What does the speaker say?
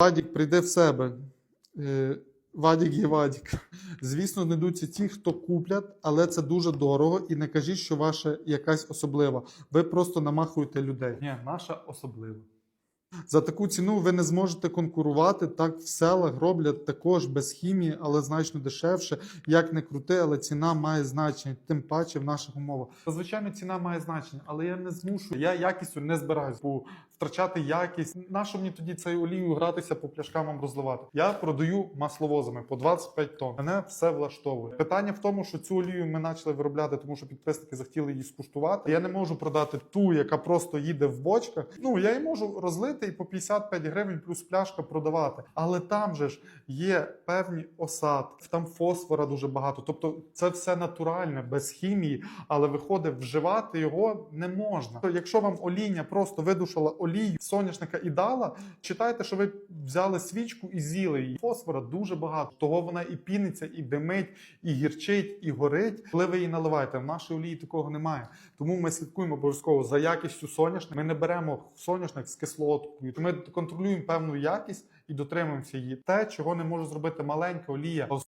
Вадік прийде в себе. Е, Вадік є Вадік. Звісно, знайдуться ті, хто куплять, але це дуже дорого. І не кажіть, що ваша якась особлива. Ви просто намахуєте людей. Ні, наша особлива. За таку ціну ви не зможете конкурувати. Так в селах роблять також без хімії, але значно дешевше. Як не крути, але ціна має значення, тим паче в наших умовах. Звичайно, ціна має значення, але я не змушую. Я якістю не збираюсь, бо втрачати якість. Нащо мені тоді цією олією гратися по пляшкам вам розливати? Я продаю масловозами по 25 тонн. Мене все влаштовує. Питання в тому, що цю олію ми почали виробляти, тому що підписники захотіли її скуштувати. Я не можу продати ту, яка просто їде в бочках. Ну я її можу розлити і по 55 гривень плюс пляшка продавати. Але там же ж є певні осадки, там фосфора дуже багато. Тобто це все натуральне, без хімії, але виходить, вживати його не можна. Якщо вам олійня просто видушила олію соняшника і дала, читайте, що ви взяли свічку і з'їли її. Фосфора дуже багато. Того вона і піниться, і димить, і гірчить, і горить. Коли ви її наливаєте, в нашій олії такого немає. Тому ми слідкуємо обов'язково за якістю соняшника. Ми не беремо соняшник з кислоткою. Ми контролюємо певну якість і дотримуємося її. Те, чого не може зробити маленька олія.